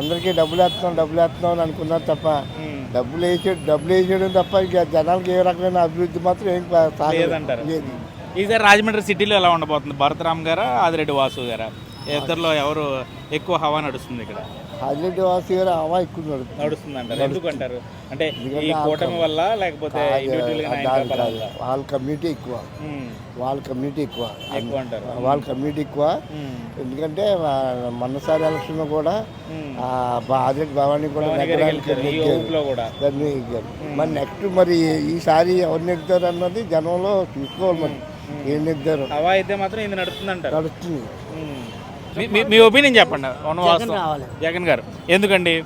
అందరికీ డబ్బులు వేస్తున్నాం డబ్బులు వేస్తున్నాం అని అనుకున్నారు తప్ప డబ్బులు వేసాడు డబ్బులు వేసేయడం తప్ప ఇక జనాలకు ఏ రకమైన అభివృద్ధి మాత్రం ఏం. లేదంటారు. లేదు ఈసారి రాజమండ్రి సిటీలో ఎలా ఉండబోతుంది భరతరామ్ గారా ఆదిరెడ్డి వాసు గారా ఇద్దరిలో ఎవరు ఎక్కువ హవా నడుస్తుంది ఇక్కడ హైలైట్ వాసి గారు హవా ఎక్కువ నడుస్తుంది అంటారు ఎందుకు అంటారు అంటే ఈ కూటమి వల్ల లేకపోతే ఇండివిజువల్గా నాయకుల బలం వల్ల? వాళ్ళ కమ్యూనిటీ ఎక్కువ. ఉమ్, వాళ్ళ కమ్యూనిటీ ఎక్కువ. ఎక్కువ అంటారు. వాళ్ళ కమ్యూనిటీ ఎక్కువ. ఉమ్, ఎందుకంటే మొన్నసారి ఎలక్షన్ కూడా ఉమ్. ఆదిరెడ్డి భవానీ కూడా భవానీ గారు నెగ్గడానికి గెలిచారు. ఈ నెగ్గారు. ఊపులో కూడా. దాన్ని నెగ్గారు. మరి నెక్స్ట్ మరి ఈసారి ఎవరు నెగ్గుతారు అన్నది జనంలో చూసుకోవాలి మరి. ఏం నెగ్గుతారు? హవా అయితే మాత్రం ఇది నడుస్తుంది అంటారు నడుస్తుంది. ఉమ్. మీ- మీ- ఒపీనియన్ చెప్పండి. వాస్తవం. రావాలి. జగన్ గారు. ఎందుకండి?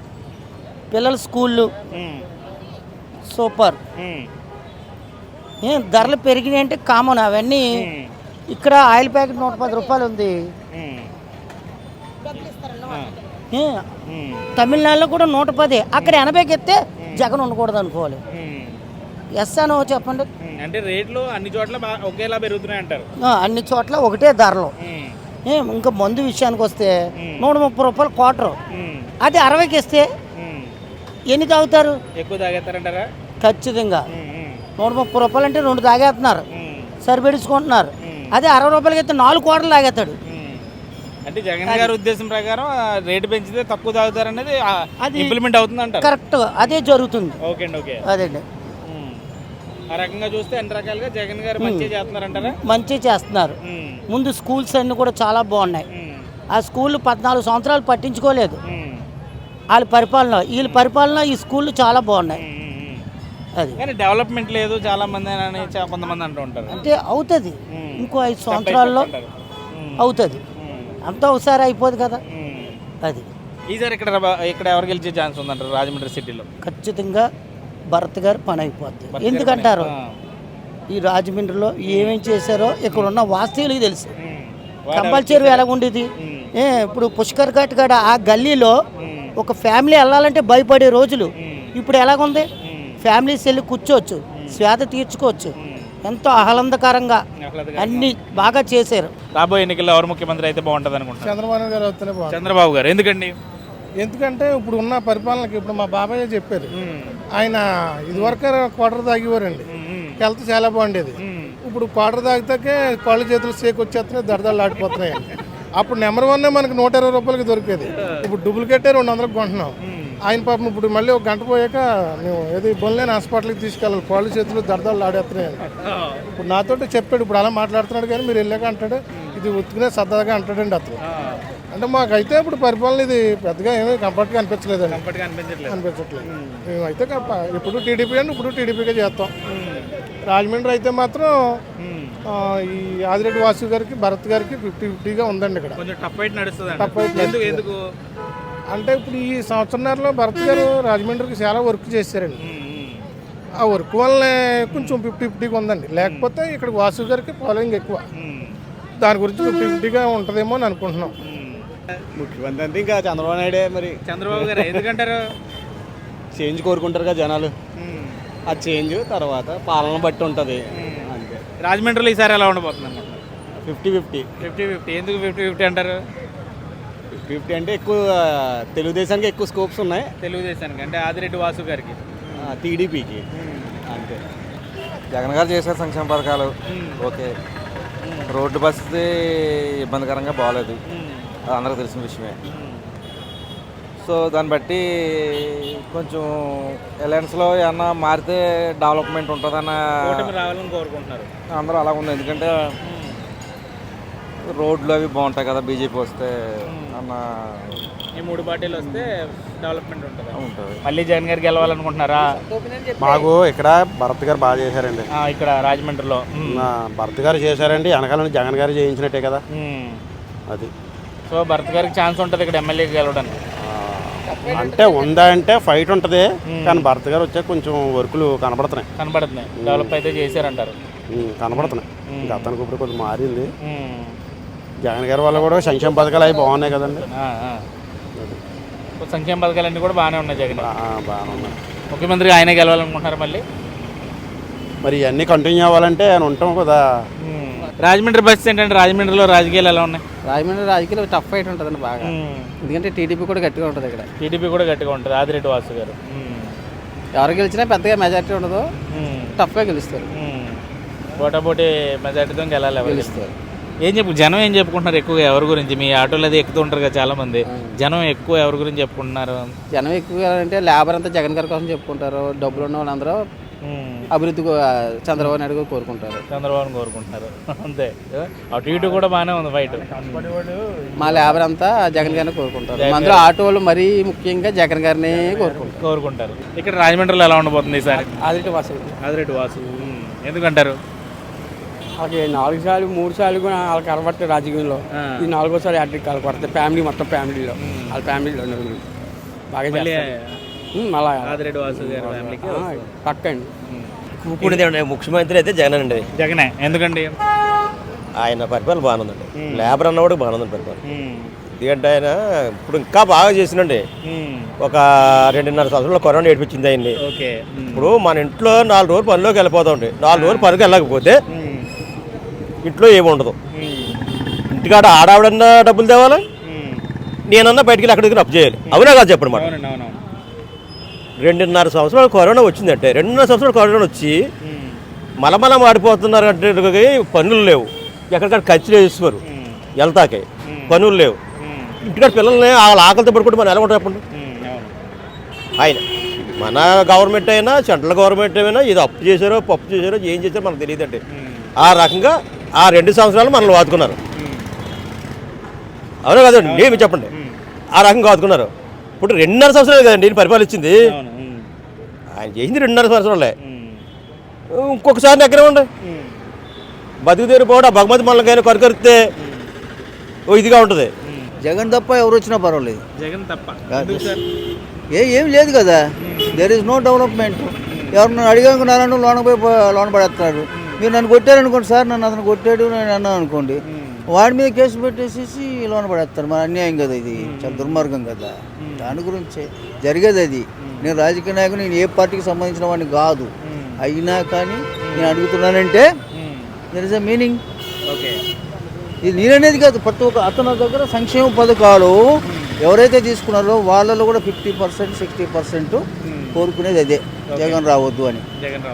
పిల్లల స్కూళ్ళు. ఉమ్, సూపర్. ఉమ్, ఏం ధరలు పెరిగినాయి అంటే కామన్ అవన్నీ. ఉమ్, ఇక్కడ ఆయిల్ ప్యాకెట్ నూట పది రూపాయలు ఉంది. ఉమ్. ఆ, ఏ, ఉమ్, తమిళనాడులో కూడా నూట పది. అక్కడ ఎనభైకి ఎత్తే జగన్ ఉండకూడదు అనుకోవాలి. ఉమ్, ఎస్ అనో చెప్పండి. ఉమ్. అంటే రేట్లు అన్ని చోట్ల బా- ఒకేలా పెరుగుతున్నాయి అంటారు ఆ, అన్ని చోట్ల ఒకటే ధరలు. ఉమ్, ఇంకా మందు విషయానికి వస్తే. నూట ముప్పై రూపాయలు క్వార్టర్. అది అరవైకి ఇస్తే. ఎన్ని తాగుతారు? ఎక్కువ తాగేస్తారంటారా? ఖచ్చితంగా. నూట ముప్పై రూపాయలు అంటే రెండు తాగేస్తున్నారు. సరిపెడుచుకుంటున్నారు. అదే అరవై రూపాయలకి అయితే నాలుగు క్వార్టర్లు తాగేస్తాడు. అంటే జగన్ గారి ఉద్దేశం ప్రకారం రేటు పెంచితే తక్కువ తాగుతారు అనేది అది- ఇంప్లిమెంట్ అవుతుంది అంటారు కరెక్ట్ అదే జరుగుతుంది. ఓకే అండి ఓకే. అదండి ఉమ్. ఆ రకంగా చూస్తే అన్ని రకాలుగా జగన్ గారు మంచి చేస్తున్నారంటారా? మంచి చేస్తున్నారు. ముందు స్కూల్స్ అన్నీ కూడా చాలా బాగున్నాయి. ఆ స్కూల్ పద్నాలుగు సంవత్సరాలు పట్టించుకోలేదు. వాళ్ళ పరిపాలన వీళ్ళ పరిపాలన ఈ స్కూళ్ళు చాలా బాగున్నాయి. అది. కానీ డెవలప్మెంట్ లేదు చాలా మంది అని కొంతమంది అంటూ ఉంటారు. అంటే అవుతుంది. ఇంకో ఐదు సంవత్సరాల్లో అవుతుంది. అంతా ఒకసారి అయిపోదు కదా. అది. ఈసారి ఇక్కడ ఇక్కడ ఎవరు గెలిచే ఛాన్స్ ఉందంటారు రాజమండ్రి సిటీలో? ఖచ్చితంగా భరత్ గారు పని అయిపోద్ది ఎందుకంటారు. ఈ రాజమండ్రిలో ఏమేం చేశారో ఇక్కడ ఉన్న వాస్తవులకు తెలుసు ఉమ్. కంపల్ చెరువు ఎలాగుండేది. ఏ ఇప్పుడు పుష్కర్ ఘాట్ కాడ ఆ గల్లీలో. ఒక ఫ్యామిలీ వెళ్ళాలంటే భయపడే రోజులు. ఇప్పుడు ఎలాగుంది. ఫ్యామిలీస్ వెళ్ళి కూర్చోవచ్చు శ్వేత తీర్చుకోవచ్చు. ఎంతో ఆహ్లాదకరంగా. అన్ని బాగా చేశారు రాబోయే ఎన్నికల్లో ఎవరు ముఖ్యమంత్రి అయితే బాగుంటుంది అనుకుంటున్నారు చంద్రబాబు గారు బాగుంది చంద్రబాబు గారు ఎందుకండి ఎందుకంటే ఇప్పుడు ఉన్న పరిపాలనకి ఇప్పుడు మా బాబాయ్ చెప్పారు. ఆయన ఇదివరకు క్వార్టర్ తాగేవారండి. హెల్త్ చాలా బాగుండేది. ఇప్పుడు క్వార్టర్ తాగితే కాళ్ళు చేతులు సేక్ వచ్చేస్తున్నాయి దడదలు ఆడిపోతున్నాయి. అప్పుడు నెంబర్ వన్ మనకి నూట ఇరవై రూపాయలకి దొరికేది. ఇప్పుడు డూప్లికేటే రెండు వందలకు కొంటున్నాం. ఆయన పాపం ఇప్పుడు మళ్ళీ ఒక గంట పోయాక మేము ఏది బొల్లేని హాస్పిటల్కి తీసుకెళ్ళాలి. కాళ్ళు చేతులు దడదలు ఆడేస్తున్నాయి ఇప్పుడు నాతో చెప్పాడు ఇప్పుడు అలా మాట్లాడుతున్నాడు కానీ మీరు వెళ్ళాక అంటాడు ఇది ఉత్తుకునే సరదాగా అంటాడండి అతను. అంటే మాకైతే ఇప్పుడు పరిపాలన ఇది పెద్దగా ఏమీ కంఫర్ట్గా అనిపించలేదండి. కంఫర్ట్గా అనిపించట్లేదు. అనిపించట్లేదు. మేమైతే ఇప్పుడు టీడీపీ అండి ఇప్పుడు టీడీపీగా చేస్తాం. రాజమండ్రి అయితే మాత్రం ఈ ఆదిరెడ్డి వాసు గారికి భరత్ గారికి ఫిఫ్టీ ఫిఫ్టీగా ఉందండి ఇక్కడ. కొంచెం టఫ్ నడుస్తుంది. ఎందుకు? అంటే ఇప్పుడు ఈ సంవత్సరంన్నరలో భరత్ గారు రాజమండ్రికి చాలా వర్క్ చేశారండి. ఆ వర్క్ వల్లనే కొంచెం ఫిఫ్టీ ఫిఫ్టీగా ఉందండి. లేకపోతే ఇక్కడ వాసు గారికి ఫాలోయింగ్ ఎక్కువ. దాని గురించి ఫిఫ్టీ ఫిఫ్టీగా ఉంటుందేమో అని అనుకుంటున్నాం. ముఖ్యమంత్రి అంటే ఇంకా చంద్రబాబు నాయుడే మరి. చంద్రబాబు గారు ఎందుకంటారు? చేంజ్ కోరుకుంటారు కదా జనాలు. ఆ చేంజ్ తర్వాత పాలన బట్టి ఉంటుంది. అంతే. రాజమండ్రిలో ఈసారి ఎలా ఉండబోతుంది ఫిఫ్టీ ఫిఫ్టీ. Fifty fifty. ఎందుకు ఫిఫ్టీ ఫిఫ్టీ అంటారు? ఫిఫ్టీ ఫిఫ్టీ అంటే ఎక్కువ తెలుగుదేశానికి ఎక్కువ స్కోప్స్ ఉన్నాయి. తెలుగుదేశానికి అంటే ఆదిరెడ్డి వాసు గారికి. టీడీపీకి. అంతే. జగన్ గారు చేశారు సంక్షేమ పథకాలు ఓకే. రోడ్డు పరిస్థితి ఇబ్బందికరంగా బాగలేదు. అందరికీ తెలిసిన విషయమే. సో దాన్ని బట్టి కొంచెం అలయన్స్లో ఏమన్నా మారితే డెవలప్మెంట్ ఉంటుందన్న రావాలని కోరుకుంటున్నారు. అందరూ అలా ఉంది. ఎందుకంటే రోడ్లు అవి బాగుంటాయి కదా బీజేపీ వస్తే అన్న ఈ మూడు పార్టీలు వస్తే డెవలప్మెంట్ ఉంటుంది. ఉంటుంది. మళ్ళీ జగన్ గారు గెలవాలనుకుంటున్నారా? మాకు ఇక్కడ భరత్ గారు బాగా చేశారండి. ఆ, ఇక్కడ రాజమండ్రిలో. భరత్ గారు చేశారండి. వెనకాల నుంచి జగన్ గారు చేయించినట్టే కదా. అది. సో భరత్ గారికి ఛాన్స్ ఉంటుంది ఇక్కడ ఎమ్మెల్యే గెలవడానికి. అంటే ఉందా అంటే ఫైట్ ఉంటుంది కానీ భరత్ గారు వచ్చాక కొంచెం వర్కులు కనబడుతున్నాయి. కనబడుతున్నాయి. డెవలప్ అయితే చేశారంటారు. ఉమ్, కనబడుతున్నాయి. గతానికి ఇప్పుడు కొంచెం మారింది. ఉమ్. జగన్ గారి వల్ల కూడా సంక్షేమ పథకాలు అవి బాగున్నాయి కదండి. ఆ, ఆ. సంక్షేమ పథకాలన్నీ కూడా బాగానే ఉన్నాయి జగన్. బాగానే ఉన్నాయి. ముఖ్యమంత్రి ఆయనే గెలవాలనుకుంటున్నారు మళ్ళీ? మరి ఇవన్నీ కంటిన్యూ అవ్వాలంటే ఆయన ఉంటాం కదా. రాజమండ్రి బస్ ఏంటంటే రాజమండ్రిలో రాజకీయాలు ఎలా ఉన్నాయి? రాజమండ్రి రాజకీయాలు టఫ్ ఫైట్ ఉంటుందండి బాగా. ఎందుకంటే టీడీపీ కూడా గట్టిగా ఉంటుంది ఇక్కడ. టీడీపీ కూడా గట్టిగా ఉంటుంది. ఆదిరెడ్డి వాసు గారు. ఉమ్. ఎవరు గెలిచినా పెద్దగా మెజారిటీ ఉండదు. టఫ్గా గెలుస్తారు. ఉమ్. పోటాపోటీ మెజార్టీతో గెలాలి గెలుస్తారు. ఏం చెప్పు జనం ఏం చెప్పుకుంటున్నారు ఎక్కువగా ఎవరి గురించి? మీ ఆటోలో అది ఎక్కుతూ ఉంటారు కదా చాలా మంది జనం ఎక్కువ ఎవరి గురించి చెప్పుకుంటున్నారు? జనం ఎక్కువగా అంటే లేబర్ అంతా జగన్ గారి కోసం చెప్పుకుంటారు. డబ్బులు ఉన్న వాళ్ళందరూ అభివృద్ధి చంద్రబాబు నాయుడు కోరుకుంటారు. చంద్రబాబు కోరుకుంటున్నారు అంతే. అటు ఇటు కూడా బాగానే ఉంది ఫైట్ మా లేబర్ అంతా జగన్ గారిని కోరుకుంటారు. అందులో ఆటో వాళ్ళు మరీ ముఖ్యంగా జగన్ గారిని కోరుకుంటారు. కోరుకుంటారు. ఇక్కడ రాజమండ్రిలో ఎలా ఉండబోతుంది ఈసారి? ఆదిరెడ్డి వాసు ఆదిరెడ్డి వాసు ఎందుకంటారు? వాళ్ళకి నాలుగు సార్లు మూడు సార్లు కూడా వాళ్ళకి అలవాటు రాజకీయంలో. ఈ నాలుగోసారి హ్యాట్రిక్ వాళ్ళకి పడుతుంది ఫ్యామిలీ మొత్తం ఫ్యామిలీలో వాళ్ళ ఫ్యామిలీలో బాగా అలా ఆదిరెడ్డి వాసు గారి ఫ్యామిలీకి ఆ, పక్క అండి కూకునేది ముఖ్యమంత్రి అయితే జగన్ అండి జగనే ఎందుకండి? ఆయన పరిపాలన బాగుందండి. లేబర్ అన్నవాడు బాగుందండి పరిపాలన. ఎందుకంటే ఆయన ఇప్పుడు ఇంకా బాగా చేసినండి ఒక రెండున్నర సంవత్సరాలు కరోనా ఏడిపించింది ఆయన్ని. ఇప్పుడు మన ఇంట్లో నాలుగు రోజులు పనిలోకి వెళ్ళిపోతామండి. నాలుగు రోజులు పనికి వెళ్ళకపోతే ఇంట్లో ఏమి ఉండదు. ఇంటికాడ ఆడావిడన్నా డబ్బులు తేవాలి. నేనన్నా బయటికి వెళ్ళి అక్కడికి అప్పు చేయాలి. అవునా కాదు చెప్పండి మాట. రెండున్నర సంవత్సరాలు కరోనా వచ్చిందంటే రెండున్నర సంవత్సరాలు కరోనా వచ్చి మలమల మాడిపోతున్నారు అంటే పనులు లేవు. ఎక్కడికక్కడ ఖర్చులు వేసుకోరు వెళ్తాకే పనులు లేవు. ఇంటికాడ పిల్లల్ని వాళ్ళ ఆకలితో పడుకుంటే మనం ఎలా ఉంటాం చెప్పండి? ఆయన మన గవర్నమెంట్ అయినా సెంట్రల్ గవర్నమెంట్ అయినా ఇది అప్పు చేశారో పప్పు చేశారో ఏం చేశారో మనకు తెలియదండి. ఆ రకంగా ఆ రెండు సంవత్సరాలు మనల్ని వాదుకున్నారు. అవునా కదండి? ఏమి చెప్పండి? ఆ రకంగా వాదుకున్నారు. ఇప్పుడు రెండున్నర సంవత్సరాలు కదండి నేను పరిపాలించింది. ఆయన చేసింది రెండున్నర సంవత్సరాలే. ఇంకొకసారి ఎక్కడే ఉండే. బతుకుదేరు పోవడం భగవతి మనకైనా కొరకరిస్తే ఓ ఇదిగా ఉంటుంది. జగన్ తప్ప ఎవరు వచ్చినా పర్వాలేదు. జగన్ తప్ప. ఏ ఏం లేదు కదా. దెర్ ఇస్ నో డెవలప్మెంట్ ఎవరు అడిగానుకున్నారని లోన పోయి లోన పడేస్తున్నారు మీరు నన్ను కొట్టారనుకోండి సార్ నన్ను అతను కొట్టాడు నేను అన్నాను అనుకోండి. వాడి మీద కేసు పెట్టేసేసి లోన పడేస్తారు. మన అన్యాయం కదా ఇది. చాలా దుర్మార్గం కదా. దాని గురించే జరిగేది అది. నేను రాజకీయ నాయకుడు నేను ఏ పార్టీకి సంబంధించిన వాడిని కాదు. అయినా కానీ నేను అడుగుతున్నానంటే there is a meaning okay. ఇది నేననేది కాదు. ప్రతి ఒక్క అతని దగ్గర సంక్షేమ పథకాలు ఎవరైతే తీసుకున్నారో వాళ్ళలో కూడా ఫిఫ్టీ పర్సెంట్ సిక్స్టీ పర్సెంట్ కోరుకునేది అదే. జగన్ రావద్దు అని. జగన్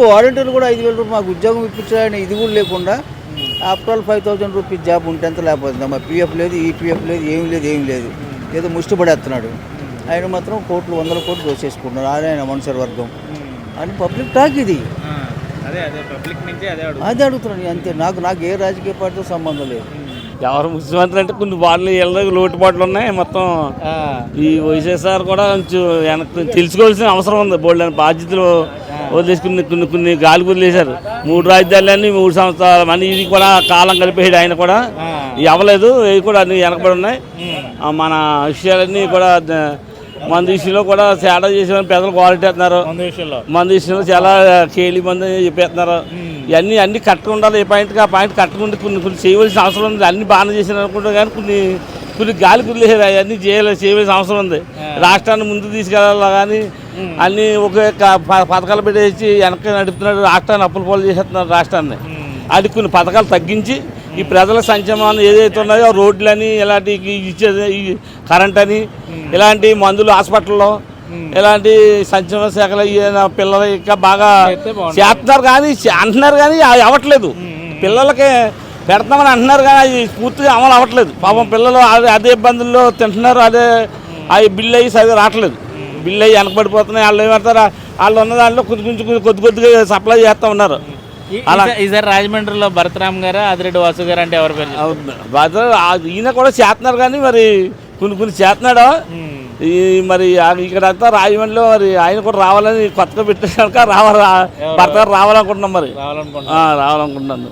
వాలంటీర్లు కూడా ఐదు వేల రూపాయలు మాకు ఉద్యోగం ఇప్పించాలని ఇది కూడా లేకుండా after all five thousand rupees job ఉంటే ఎంత లేకపోతుంది. మా పీఎఫ్ లేదు ఈపీఎఫ్ లేదు ఏం లేదు ఏం లేదు. ఏదో ముష్టి పడేస్తున్నాడు ఆయన మాత్రం కోట్లు వందల కోట్లు దోచేసుకుంటున్నారు ఆయన మనుషుల వర్గం. అని పబ్లిక్ టాక్ ఇది. అదే అదే పబ్లిక్ నుంచి అదే అడుగు అది అడుగుతున్నాను అంతే నాకు నాకు ఏ రాజకీయ పార్టీతో సంబంధం లేదు. ఎవరు ముఖ్యమంత్రి అంటే కొన్ని బాటలు ఇళ్ళ లోటుపాట్లు ఉన్నాయి మొత్తం ఈ వైఎస్ఆర్ కూడా కొంచెం వెనక్కి తెలుసుకోవాల్సిన అవసరం ఉంది. బోల్డ్ బాధ్యతలు వదిలేసుకుని కొన్ని కొన్ని గాలి వదిలేశారు మూడు రాజధానులన్నీ మూడు సంవత్సరాలు మళ్ళీ ఇది కూడా కాలం కలిపేసాడు ఆయన కూడా. ఇవి అవ్వలేదు ఇవి కూడా అన్ని వెనకబడి ఉన్నాయి. మన విషయాలన్నీ కూడా మందు విషయంలో కూడా తేడా చేసిన పెద్దలు క్వాలిటీ చేస్తున్నారు ముందు విషయంలో. చాలా కేలి మంది చెప్పేస్తున్నారు. ఇవన్నీ అన్ని కట్టుకు ఉండాలి. ఏ పాయింట్కి ఆ పాయింట్ కట్టుకుంటే కొన్ని కొన్ని చేయవలసిన అవసరం ఉంది. అన్ని బాగానే చేసిన అనుకుంటాం కానీ కొన్ని కొన్ని గాలి కుదిలేరు అవన్నీ చేయాలి చేయవలసిన అవసరం ఉంది. రాష్ట్రాన్ని ముందుకు తీసుకెళ్ళాలి కానీ అన్ని ఒక పథకాలు పెట్టేసి వెనక నడుపుతున్నాడు రాష్ట్రాన్ని అప్పుల పాలు చేసేస్తున్నారు రాష్ట్రాన్ని. అది కొన్ని పథకాలు తగ్గించి ఈ ప్రజల సంక్షేమాన్ని ఏదైతే ఉన్నాయో రోడ్లని ఇలాంటి ఇచ్చేది కరెంట్ అని ఇలాంటి మందులు హాస్పిటల్లో ఇలాంటి సంక్షేమ శాఖలు పిల్లలు ఇంకా బాగా చేస్తున్నారు కానీ అంటున్నారు కానీ అవి అవ్వట్లేదు. పిల్లలకి పెడతామని అంటున్నారు కానీ అది పూర్తిగా అమలు అవ్వట్లేదు. పాపం పిల్లలు అదే అదే ఇబ్బందుల్లో తింటున్నారు అదే అవి బిల్లు అయ్యి సరిగా రావట్లేదు. బిల్లు అయ్యి వెనకబడిపోతున్నాయి. వాళ్ళు ఏమంటారు వాళ్ళు ఉన్న దాంట్లో కొద్ది కొంచెం కొద్ది కొద్ది కొద్దిగా సప్లై చేస్తూ ఉన్నారు. అలా ఈసారి రాజమండ్రిలో భరతరామ్ గారు ఆదిరెడ్డి వాసు గారు అంటే ఎవరు పేరు ఈయన కూడా చేస్తున్నారు కానీ మరి కొన్ని కొన్ని చేస్తున్నాడు? ఈ మరి ఇక్కడ అంతా రాజమండ్రిలో మరి ఆయన కూడా రావాలని కొత్తగా పెట్టాక రావాలి? భర్త గారు రావాలనుకుంటున్నాం మరి. రావాలనుకుంటున్నాను.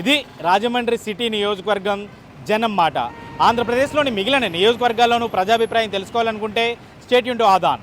ఇది రాజమండ్రి సిటీ నియోజకవర్గం జనం మాట. ఆంధ్రప్రదేశ్లోని మిగిలిన నియోజకవర్గాల్లోనూ ప్రజాభిప్రాయం తెలుసుకోవాలనుకుంటే స్టేట్ యూన్ టు ఆదాన్.